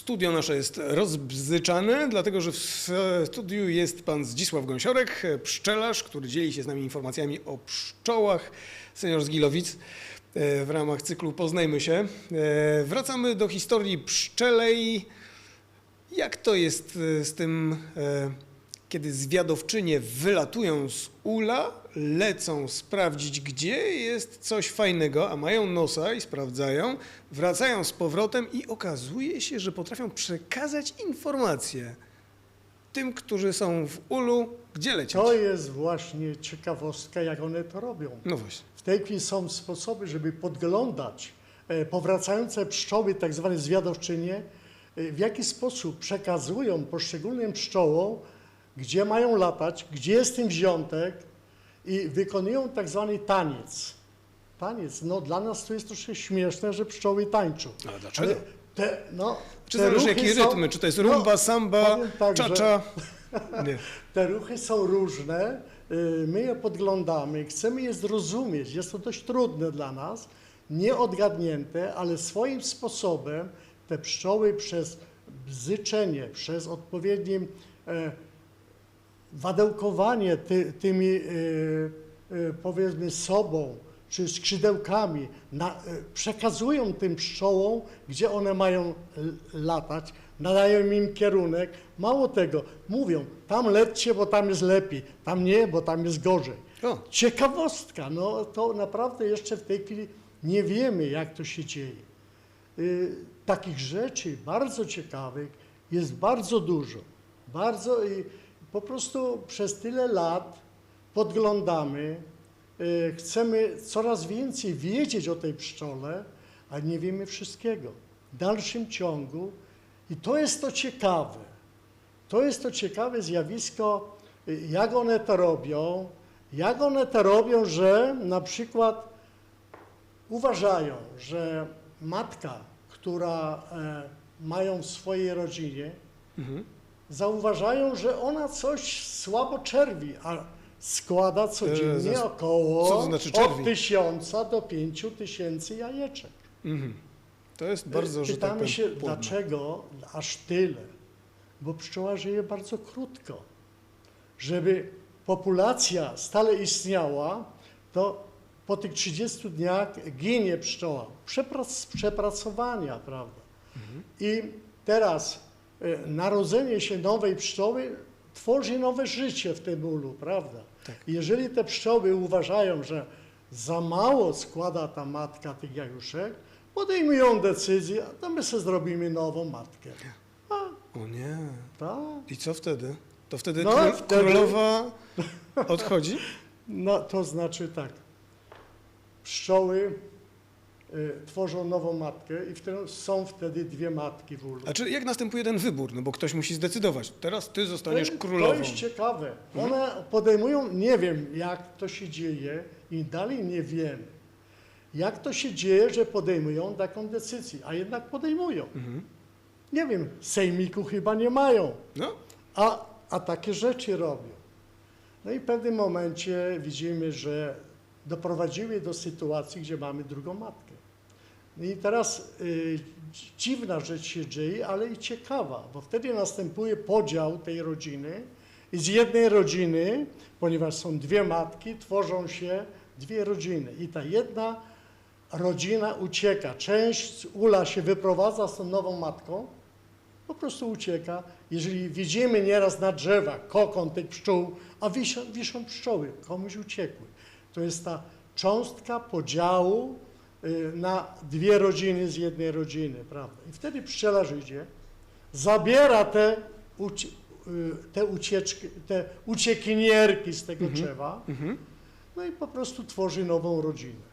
Studio nasze jest rozbzyczane, dlatego że w studiu jest pan Zdzisław Gąsiorek, pszczelarz, który dzieli się z nami informacjami o pszczołach, senior z e, w ramach cyklu Poznajmy się. E, Wracamy do historii pszczelej. Jak to jest e, z tym, kiedy zwiadowczynie wylatują z ula, lecą sprawdzić, gdzie jest coś fajnego, a mają nosa i sprawdzają, wracają z powrotem i okazuje się, że potrafią przekazać informacje tym, którzy są w ulu, gdzie lecieć. To jest właśnie ciekawostka, jak one to robią. No właśnie. W tej chwili są sposoby, żeby podglądać e, powracające pszczoły, tak zwane zwiadowczynie, e, w jaki sposób przekazują poszczególnym pszczołom, gdzie mają latać, gdzie jest tym wziątek i wykonują tak zwany taniec. Taniec, no dla nas to jest troszkę śmieszne, że pszczoły tańczą. Ale dlaczego? te, no, Czy te zależy jakie są- rytmy? Czy to jest no, rumba, samba, powiem tak, czacza? Te ruchy są różne, y, my je podglądamy, chcemy je zrozumieć. Jest to dość trudne dla nas, nieodgadnięte, ale swoim sposobem te pszczoły przez bzyczenie, przez odpowiednie e, wadełkowanie ty, tymi, e, e, powiedzmy, sobą czy skrzydełkami, na, e, przekazują tym pszczołom, gdzie one mają latać, nadają im kierunek. Mało tego, mówią, tam lećcie, bo tam jest lepiej, tam nie, bo tam jest gorzej. O. Ciekawostka, no to naprawdę jeszcze w tej chwili nie wiemy, jak to się dzieje. Y, takich rzeczy bardzo ciekawych jest bardzo dużo. Bardzo po prostu przez tyle lat podglądamy, y, chcemy coraz więcej wiedzieć o tej pszczole, a nie wiemy wszystkiego. W dalszym ciągu i to jest to ciekawe. To jest to ciekawe zjawisko, y, jak one to robią, jak one to robią, że na przykład uważają, że matka, która e, mają w swojej rodzinie, Mhm. Zauważają, że ona coś słabo czerwi, a składa codziennie zas- około co to znaczy od tysiąca do pięciu tysięcy jajeczek. Mhm. To jest bardzo, że tak Pytamy się, dlaczego aż tyle? Bo pszczoła żyje bardzo krótko. Żeby populacja stale istniała, to po tych 30 dniach ginie pszczoła. Przeprac, przepracowania, prawda? I teraz narodzenie się nowej pszczoły tworzy nowe życie w tym ulu, prawda? Tak. Jeżeli te pszczoły uważają, że za mało składa ta matka tych jajuszek, podejmują decyzję, a to my sobie zrobimy nową matkę. A, O nie. tak. I co wtedy? To wtedy, No, król, wtedy- królowa odchodzi? No, to znaczy tak, pszczoły tworzą nową matkę i wtedy, są wtedy dwie matki w ulu. A czy jak następuje ten wybór? No bo ktoś musi zdecydować. Teraz ty zostaniesz to, królową. To jest ciekawe. One podejmują, nie wiem jak to się dzieje i dalej nie wiemy, jak to się dzieje, że podejmują taką decyzję, a jednak podejmują. Mhm. Nie wiem, sejmiku chyba nie mają, No, a, a takie rzeczy robią. No i w pewnym momencie widzimy, że doprowadziły do sytuacji, gdzie mamy drugą matkę. No i teraz y, dziwna rzecz się dzieje, ale i ciekawa, bo wtedy następuje podział tej rodziny i z jednej rodziny, ponieważ są dwie matki, tworzą się dwie rodziny i ta jedna rodzina ucieka. Część ula się wyprowadza z tą nową matką, po prostu ucieka. Jeżeli widzimy nieraz na drzewach kokon tych pszczół, a wiszą, wiszą pszczoły, komuś uciekły. To jest ta cząstka podziału na dwie rodziny z jednej rodziny, prawda? I wtedy pszczelarz idzie, zabiera te, ucie, y, te ucieczki, te uciekinierki z tego drzewa, mhm. no i po prostu tworzy nową rodzinę.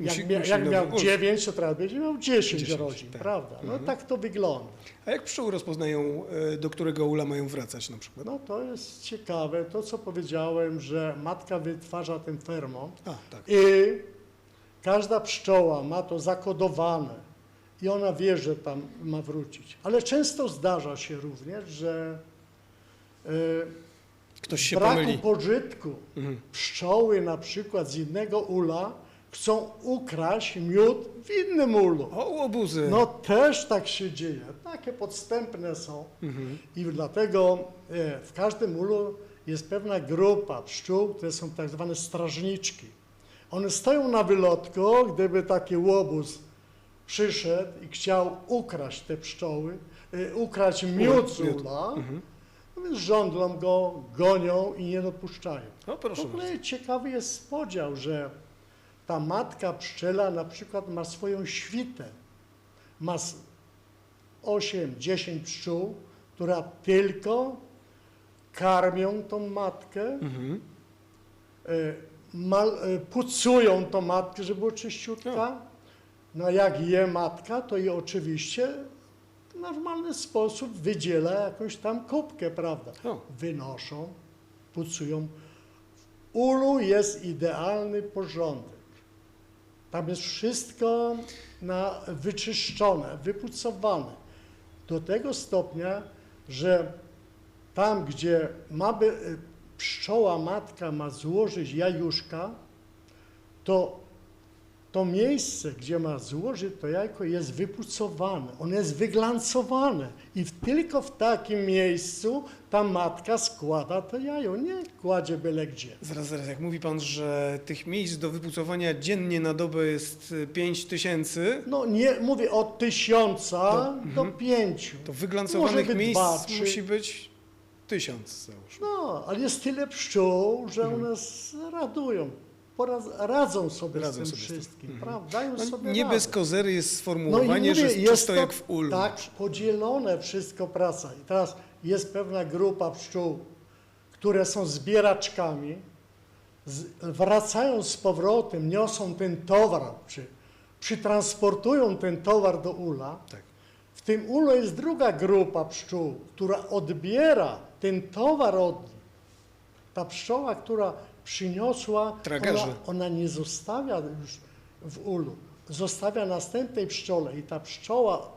Musi- jak mia, musi jak miał ult. 9, to teraz będzie miał 10, 10, rodzin, tak. prawda? No Mhm. tak to wygląda. A jak pszczoły rozpoznają, e, do którego ula mają wracać na przykład? No to jest ciekawe, to co powiedziałem, że matka wytwarza ten fermon A, tak. i każda pszczoła ma to zakodowane i ona wie, że tam ma wrócić. Ale często zdarza się również, że y, Ktoś się braku pomyli. pożytku Mhm. pszczoły na przykład z innego ula chcą ukraść miód w innym ulu. O, łobuzy. No też tak się dzieje. Tak takie podstępne są. Mhm. I dlatego e, w każdym ulu jest pewna grupa pszczół, które są tak zwane strażniczki. One stoją na wylotku, gdyby taki łobuz przyszedł i chciał ukraść te pszczoły, e, ukraść miód z ula, Mhm. no więc żądlą go, gonią i nie dopuszczają. O, W proszę bardzo. ogóle ciekawy jest podział, że ta matka pszczela na przykład ma swoją świtę. Ma 8-10 pszczół, która tylko karmią tą matkę, Mhm. e, mal, e, pucują tą matkę, żeby była czyściutka. No a jak je matka, to je oczywiście w normalny sposób wydziela jakąś tam kubkę, prawda? O, wynoszą, pucują. W ulu jest idealny porządek. Tam jest wszystko na, wyczyszczone, wypucowane. Do tego stopnia, że tam, gdzie ma by, pszczoła matka ma złożyć jajuszka, to to miejsce, gdzie ma złożyć to jajko, jest wypucowane, ono jest wyglancowane. I tylko w takim miejscu ta matka składa to jajo, nie kładzie byle gdzie. zaraz, zaraz, jak mówi pan, że tych miejsc do wypucowania dziennie na dobę jest 5 tysięcy, No nie, mówię od tysiąca To- do mhm. pięciu. to wyglancowanych miejsc dwa, musi być tysiąc, załóżmy. No, ale jest tyle pszczół, że one s- radują, poraz, radzą sobie Radzą z tym sobie z tym. wszystkim, Mhm. prawda? Dają No, sobie nie radę. bez kozery jest No sformułowanie, że mówię, jest czysto to jak w ulu. Tak podzielone wszystko praca. I teraz jest pewna grupa pszczół, które są zbieraczkami, z, wracają z powrotem, niosą ten towar, czy przytransportują ten towar do ula. Tak. W tym ulu jest druga grupa pszczół, która odbiera ten towar od nich. Ta pszczoła, która przyniosła, ona, ona nie zostawia już w ulu, zostawia następnej pszczole i ta pszczoła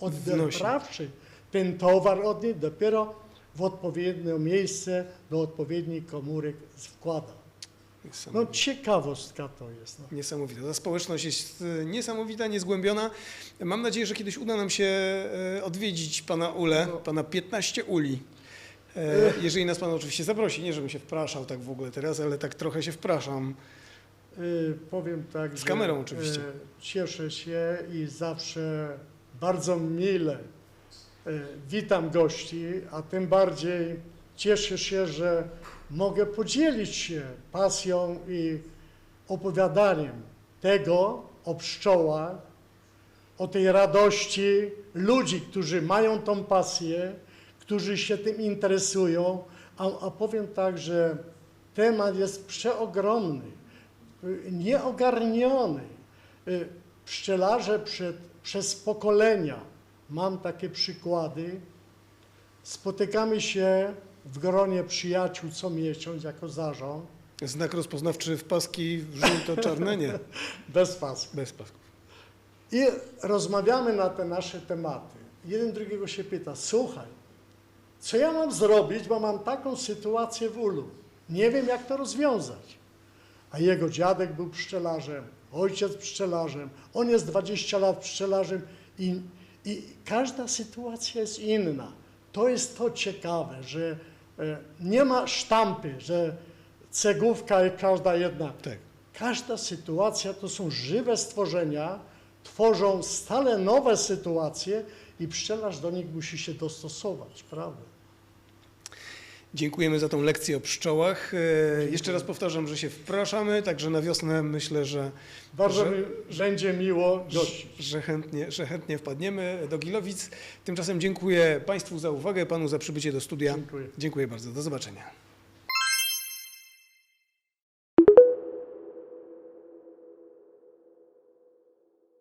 odebrawszy ten towar od niej dopiero w odpowiednie miejsce do odpowiednich komórek wkłada. No ciekawostka to jest. No. Niesamowita. Ta społeczność jest e, niesamowita, niezgłębiona. Mam nadzieję, że kiedyś uda nam się e, odwiedzić pana Ule, No. pana 15 Uli. E, Jeżeli nas pan oczywiście zaprosi, nie żebym się wpraszał tak w ogóle teraz, ale tak trochę się wpraszam. Y, powiem tak, Z kamerą oczywiście. y, cieszę się i zawsze bardzo mile y, witam gości, a tym bardziej cieszę się, że mogę podzielić się pasją i opowiadaniem tego o pszczołach, o tej radości ludzi, którzy mają tą pasję, którzy się tym interesują, a, a powiem tak, że temat jest przeogromny, nieogarniony. Pszczelarze przed, przez pokolenia, mam takie przykłady, spotykamy się w gronie przyjaciół co miesiąc jako zarząd, Znak rozpoznawczy w paski żółto-czarne? Nie, bez pasku. bez pasków. I rozmawiamy na te nasze tematy. Jeden drugiego się pyta, słuchaj, co ja mam zrobić, bo mam taką sytuację w ulu. Nie wiem, jak to rozwiązać. A jego dziadek był pszczelarzem, ojciec pszczelarzem, on jest 20 lat pszczelarzem i, i każda sytuacja jest inna. To jest to ciekawe, że nie ma sztampy, że cegłówka jest każda jedna. Tak. Każda sytuacja to są żywe stworzenia, tworzą stale nowe sytuacje i pszczelarz do nich musi się dostosować, prawda? Dziękujemy za tą lekcję o pszczołach. E, Jeszcze raz powtarzam, że się wpraszamy, także na wiosnę myślę, że, Bardzo Że- mi będzie miło gościć. że, chętnie, że chętnie wpadniemy do Gilowic. Tymczasem dziękuję Państwu za uwagę, Panu za przybycie do studia. Dziękuję. Dziękuję bardzo. Do zobaczenia.